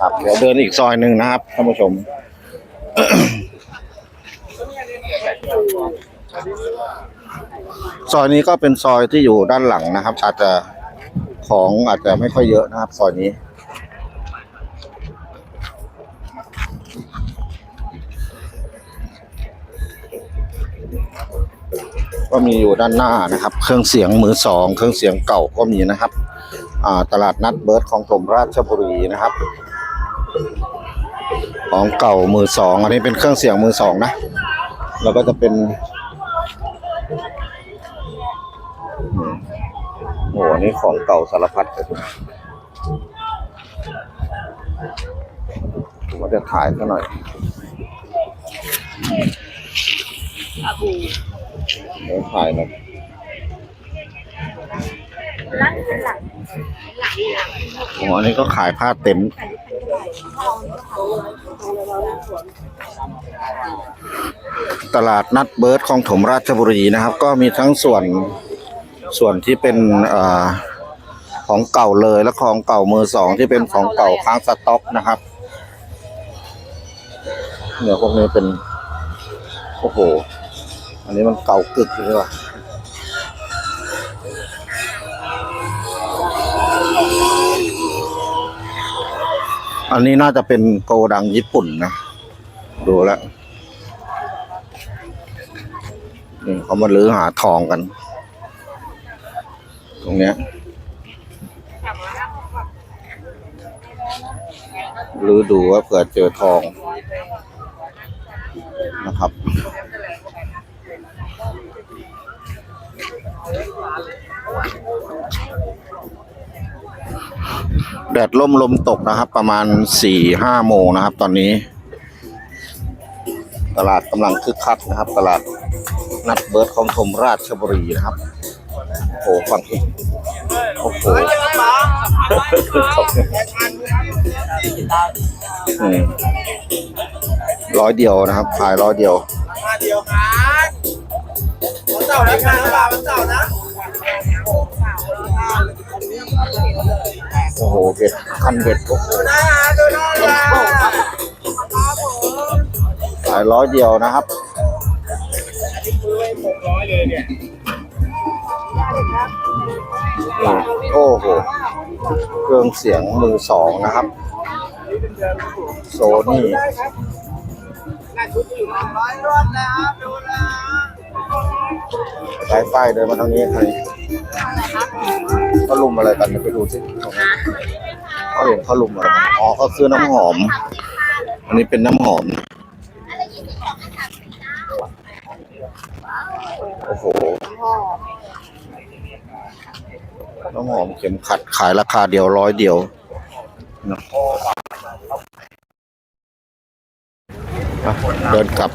ครับเดี๋ยวเดินอีกซอยหนึ่งนะครับท่านผู้ชมซอยนี้ก็เป็นซอยที่อยู่ด้านหลังนะครับ อาจจะของอาจจะไม่ค่อยเยอะนะครับ ซอยนี้ ก็มีอยู่ด้านหน้านะครับ เครื่องเสียงมือสอง เครื่องเสียงเก่าก็มีนะครับ ตลาดนัดเบิร์ดของถมราชบุรีนะครับ ของเก่ามือสองอันนี้เป็นเครื่องเสียงมือสองนะ แล้วก็จะเป็นอืมโอ้โหอันนี่ของเก่าสารพัดเลยผมว่าจะถ่ายซะหน่อยเดี๋ยวถ่ายหน่อย โอ้โหอันนี้ก็ขายผ้าเต็นท์ตลาดนัดเบิร์ดของถมราชบุรีนะครับ ก็มีทั้งส่วนส่วนที่เป็นอของเก่าเลยและของเก่ามือสองที่เป็นของเก่าค้างสต็อกนะครับเนี่ยพวกนี้เป็น โอ้โห อันนี้มันเก่ากึกเลยว่ะ อันนี้น่าจะเป็นโกดังญี่ปุ่นนะ ดูแล้วนี่เขามาลื้อหาทองกัน ตรงเนี้ยลื้อดูว่าเผื่อเจอทองนะครับ แดดล่มลมตกนะครับ ประมาณสี่ห้าโมงนะครับ ตอนนี้ ตลาดกำลังคึกคักนะครับ ตลาดนัดเบิร์ดของธมราชบุรีนะครับโอ้โหฟังที่โอ้โหร้อยเดียวนะครับขายร้อยเดียวมาเดียวกันวันเสาร์นะงานตลาดวันเสาร์นะ โอ้โหเบ็ดคันเบ็ดโอ้โหดูได้นะดูได้นะขายร้อยเดียวนะครับโอ้โหเครื่องเสียงมือสองนะครับโซนี่สายไฟเดินมาทางนี้ใคร เขาลุมอะไรกันไปดูสิเขาเห็นเขาลุมอะไรกันอ๋อเขาซื้อน้ำหอม อันนี้เป็นน้ำหอม โอ้โห น้ำหอมเข็มขัดขายราคาเดียวร้อยเดียวนะเดินกลับ